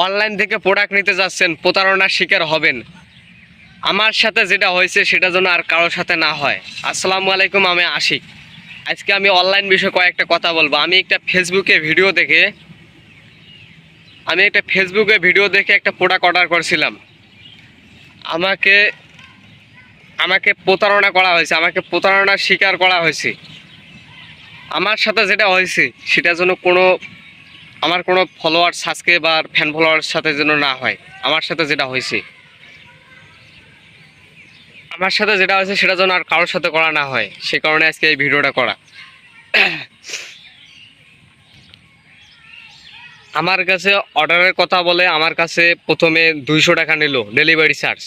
Online থেকে product নিতে যাচ্ছেন, প্রতারণার শিকার হবেন। আমার সাথে যেটা হয়েছে সেটা যেন আর কারোর সাথে না হয়। আসসালামু আলাইকুম, আমি আশিক। আজকে আমি অনলাইন বিষয়ে কয়েকটা কথা বলব। আমি একটা ফেসবুকে ভিডিও দেখে, আমি একটা ফেসবুকে ভিডিও দেখে একটা প্রোডাক্ট অর্ডার করেছিলাম। আমাকে আমাকে প্রতারণা করা হয়েছে, আমাকে প্রতারণার শিকার করা হয়েছে। আমার সাথে যেটা হয়েছে, সেটা যেন কোনো আমার কোনো ফলোয়ার সাবস্ক্রাইবার ফ্যান ফলোয়ার সাথে যেন না হয়, আমার সাথে যেটা হয়েছে। আমার সাথে যেটা হয়েছে সেটা যেন আর কারোর সাথে করা না হয়, সে কারণে আজকে এই ভিডিওটা করা। আমার কাছে অর্ডারের কথা বলে আমার কাছে প্রথমে দুইশো টাকা নিল ডেলিভারি চার্জ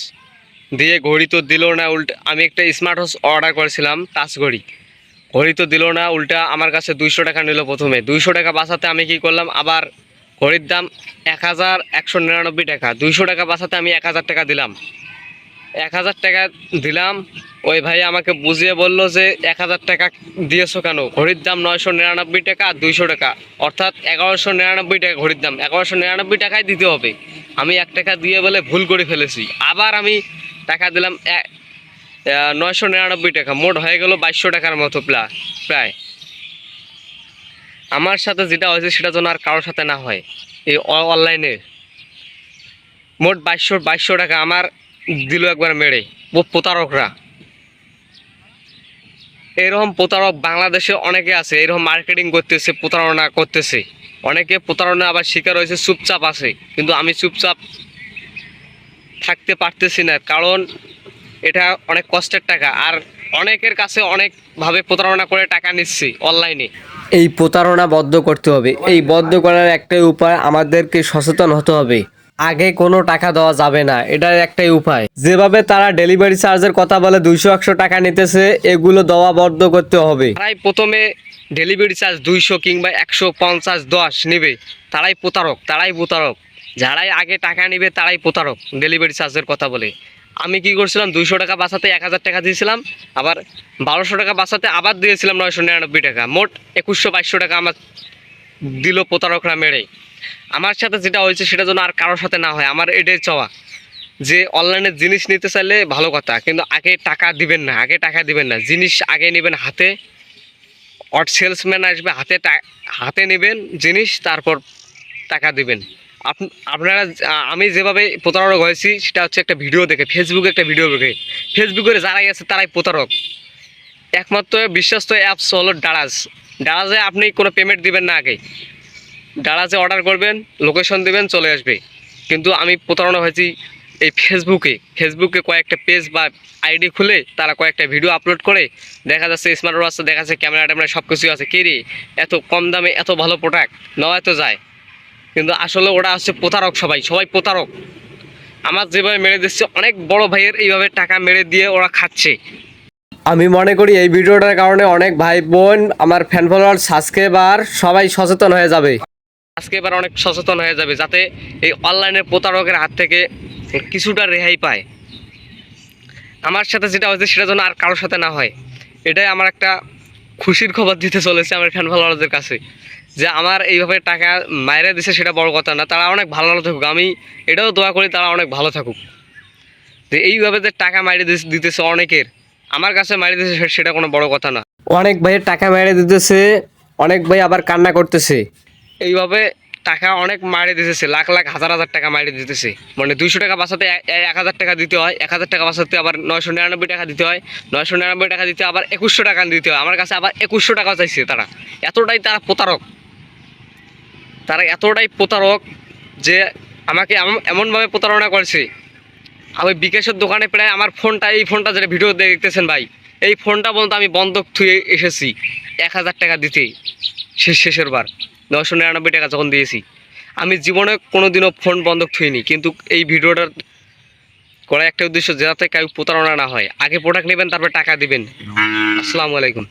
দিয়ে ঘড়ি তো দিল না, উল্টা আমি একটা স্মার্ট ওয়াচ অর্ডার করেছিলাম টাচ ঘড়ি ঘড়ি তো দিল না, উল্টা আমার কাছে দুইশো টাকা নিল প্রথমে। দুইশো টাকা বাঁচাতে আমি কি করলাম? আবার ঘড়ির দাম এক হাজার একশো নিরানব্বই টাকা। দুইশো টাকা বাঁচাতে আমি এক হাজার টাকা দিলাম। এক হাজার টাকা দিলাম, ওই ভাই আমাকে বুঝিয়ে বলল যে এক হাজার টাকা দিয়েছ কেন? ঘড়ির দাম নয়শো নিরানব্বই টাকা আর দুইশো টাকা। অর্থাৎ এগারোশো নিরানব্বই টাকা ঘড়ির দাম। এগারোশো নিরানব্বই টাকাই দিতে হবে। আমি এক টাকা দিয়ে বলে ভুল করে ফেলেছি। আবার আমি টাকা দিলাম নয়শো নিরানব্বই টাকা। মোট হয়ে গেল বাইশশো টাকার মতো প্লা- প্রায়। আমার সাথে যেটা হয়েছে সেটা যেন আর কারোর সাথে না হয়। এই অনলাইনে। মোট বাইশশো বাইশশো টাকা আমার দিল একবার মেরে, ও প্রতারকরা। এরকম প্রতারক বাংলাদেশে অনেকে আছে, এরকম মার্কেটিং করতেছে, প্রতারণা করতেছে। অনেকে প্রতারণা আবার শিকার হয়েছে, চুপচাপ আছে। কিন্তু আমি চুপচাপ থাকতে পারতেছি না, কারণ এটা অনেক কষ্টের টাকা। আর অনেকের কাছে অনেকভাবে প্রতারণা করে টাকা নিচ্ছি অনলাইনে। এই প্রতারণা বদ্ধ করতে হবে। এই বদ্ধ করার একটাই উপায় আমাদেরকে সচেতন হতে হবে। আগে কোনো টাকা দেওয়া যাবে না এটার একটাই উপায়। যেভাবে তারা ডেলিভারি চার্জের কথা বলে দুইশো একশো টাকা নিতেছে এগুলো দেওয়া বদ্ধ করতে হবে। তারাই প্রথমে ডেলিভারি চার্জ দুইশো কিংবা একশো পঞ্চাশ দশ নেবে। তারাই প্রতারক তারাই প্রতারক। যারাই আগে টাকা নেবে তারাই প্রতারক ডেলিভারি চার্জের কথা বলে। আমি কি করছিলাম, দুইশো টাকা বাঁচাতে এক হাজার টাকা দিয়েছিলাম, আবার বারোশো টাকা বাঁচাতে আবার দিয়েছিলাম নয়শো নিরানব্বই টাকা। মোট একুশশো বাইশশো টাকা আমার দিল প্রতারকরা মেরে আমার সাথে যেটা হয়েছে সেটা যেন আর কারোর সাথে না হয়, আমার এটাই চাওয়া। যে অনলাইনে জিনিস নিতে চাইলে ভালো কথা, কিন্তু আগে টাকা দিবেন না, আগে টাকা দিবেন না। জিনিস আগে নেবেন হাতে অট সেলসম্যান আসবে, হাতে হাতে নেবেন জিনিস, তারপর টাকা দিবেন। আপনারা আমি যেভাবে প্রতারক হয়েছি, সেটা হচ্ছে একটা ভিডিও দেখে ফেসবুকে একটা ভিডিও দেখে। ফেসবুকে যারাই আছে, তারাই প্রতারক। একমাত্র বিশ্বস্ত অ্যাপস হলো ডারাজ ডারাজে আপনি কোনো পেমেন্ট দিবেন না আগে। ডারাজে অর্ডার করবেন লোকেশন দিবেন, চলে আসবে। কিন্তু আমি প্রতারণা হয়েছি এই ফেসবুকে ফেসবুকে কয়েকটা পেজ বা আইডি খুলে, তারা কয়েকটা ভিডিও আপলোড করে। দেখা যাচ্ছে স্মার্ট ওয়াচ দেখা যাচ্ছে ক্যামেরা ট্যামেরা সব কিছুই আছে। কে রে? এত কম দামে এত ভালো প্রোডাক্ট নেওয়া তো যায়। কিন্তু আসলে ওরা হচ্ছে প্রতারক সবাই সবাই প্রতারক। আমার যেভাবে মেরে দিচ্ছে অনেক বড় ভাইয়ের এইভাবে টাকা মেরে দিয়ে ওরা খাচ্ছে। আমি মনে করি এই ভিডিওটার কারণে অনেক ভাই বোন আমার ফ্যান ফলোয়ার সাবস্ক্রাইবার সবাই সচেতন হয়ে যাবে। আজকে এবার অনেক সচেতন হয়ে যাবে যাতে এই অনলাইনের প্রতারকের হাত থেকে কিছুটা রেহাই পায়। আমার সাথে যেটা হয়েছে সেটা যেন আর কারোর সাথে না হয়। এটাই আমার একটা খুশির খবর দিতে চলেছে আমার ফ্যান ফলোয়ারদের কাছে। যে আমার এইভাবে টাকা মায়েরা দিছে সেটা বড় কথা না তারা অনেক ভালো ভালো থাকুক। আমি এটাও দোয়া করি তারা অনেক ভালো থাকুক। যে এইভাবে যে টাকা মাইরে দিতেছে অনেকের আমার কাছে মাইরে দিতেছে সেটা কোনো বড় কথা না। অনেক ভাইয়ের টাকা মেরে দিতেছে অনেক ভাই আবার কান্না করতেছে। এইভাবে টাকা অনেক মারে দিতেছে লাখ লাখ হাজার হাজার টাকা মারে দিতেছে। মানে দুইশো টাকা বাঁচাতে এক হাজার টাকা দিতে হয় এক হাজার টাকা বাঁচাতে আবার নয়শো নিরানব্বই টাকা দিতে হয় নয়শো নিরানব্বই টাকা দিতে আবার একুশশো টাকা দিতে হয়। আমার কাছে আবার একুশশো টাকা চাইছে তারা। এতটাই তারা প্রতারক। তারা এতটাই প্রতারক যে আমাকে এমন- এমনভাবে প্রতারণা করেছে। আমি বিকাশের দোকানে প্রায় আমার ফোনটা, এই ফোনটা যেটা ভিডিও দেখতেছেন ভাই, এই ফোনটা বলতে আমি বন্ধক থুয়ে এসেছি এক হাজার টাকা দিতে শেষ শেষের বার নশো নিরানব্বই টাকা যখন দিয়েছি। আমি জীবনে কোনো দিনও ফোন বন্ধক থুইনি, কিন্তু এই ভিডিওটার করা একটা উদ্দেশ্য যাতে কেউ প্রতারণা না হয়। আগে প্রোডাক্ট নেবেন, তারপর টাকা দিবেন। আসসালামু আলাইকুম।